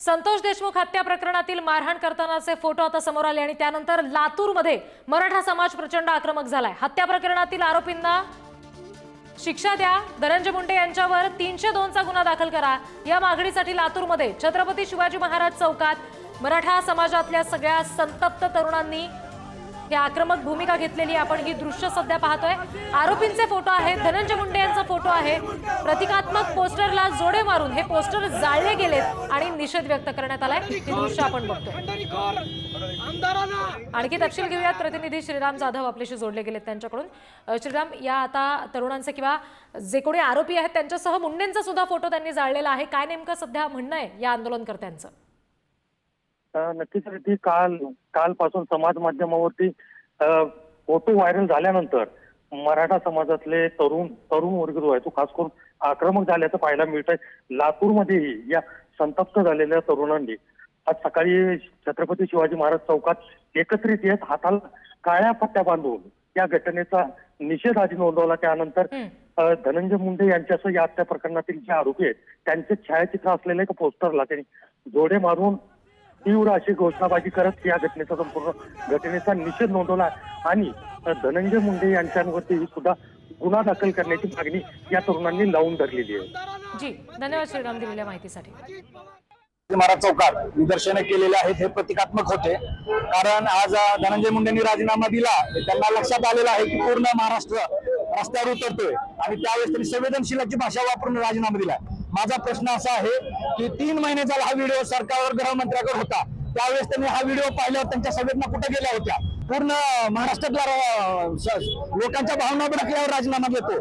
संतोष देशमुख हत्या प्रकरणातील मारहाण करतानाचे फोटो आता समोर आले आणि त्यानंतर लातूरमध्ये मराठा समाज प्रचंड आक्रमक झालाय. हत्या प्रकरणातील आरोपींना शिक्षा द्या. धनंजय मुंडे यांच्यावर तीनशे दोनचा गुन्हा दाखल करा. या मागणीसाठी लातूरमध्ये छत्रपती शिवाजी महाराज चौकात मराठा समाजातल्या सगळ्या संतप्त तरुणांनी ही आक्रमक भूमिका घेतलेली आपण ही दृश्य सध्या पाहतोय. आरोपींचे फोटो आहेत. धनंजय मुंडे यांचा फोटो आहे. प्रतिकात्मक पोस्टरला जोडे मारून हे पोस्टर जाळले गेलेत आणि निषेध व्यक्त करण्यात आलाय. हे दृश्य आपण बघतो आणखी तपशील घेऊयात. प्रतिनिधी श्रीराम जाधव आपल्याशी जोडले गेलेत त्यांच्याकडून. श्रीराम या आता तरुणांचे किंवा जे कोणी आरोपी आहेत त्यांच्यासह मुंडेंचा सुद्धा फोटो त्यांनी जाळलेला आहे. काय नेमकं सध्या म्हणणं आहे या आंदोलनकर्त्यांचं? नक्कीच ती काल कालपासून समाज माध्यमावरती फोटो व्हायरल झाल्यानंतर मराठा समाजातले तरुण तरुण वर्ग जो आहे तो खास करून आक्रमक झाल्याचं पाहायला मिळत आहे लातूरमध्येही या संतप्त झालेल्या तरुणांनी आज सकाळी छत्रपती शिवाजी महाराज चौकात एकत्रित येत हाताला काळ्या पट्ट्या बांधून या घटनेचा निषेध आधी नोंदवला. त्यानंतर धनंजय मुंडे यांच्यासह या हत्या प्रकरणातील जे आरोपी आहेत त्यांचे छायाचित्र असलेल्या एका पोस्टरला त्यांनी जोडे मारून तीव्र अशी घोषणाबाजी करत या घटनेचा संपूर्ण घटनेचा निषेध नोंदवला आणि धनंजय मुंडे यांच्यावरती सुद्धा गुन्हा दाखल करण्याची मागणी या तरुणांनी लावून धरलेली आहे. जी धन्यवाद श्रीराम दिलेल्या माहितीसाठी. महाराज चौकात निदर्शनं केलेले आहेत हे प्रतिकात्मक होते. कारण आज धनंजय मुंडेंनी राजीनामा दिला. त्यांना लक्षात आलेलं आहे की पूर्ण महाराष्ट्र रस्त्यावर उतरतोय. आणि त्यावेळेस त्यांनी संवेदनशीलाची भाषा वापरून राजीनामा दिला माझा प्रश्न असा आहे की तीन महिन्याचा हा व्हिडिओ सरकारवर गृहमंत्र्याकडे होता. त्यावेळेस त्यांनी हा व्हिडिओ पाहिल्यावर त्यांच्या संवेदना कुठे गेल्या होत्या? पूर्ण महाराष्ट्रातल्या लोकांच्या भावना भडकल्यावर राजीनामा देतो.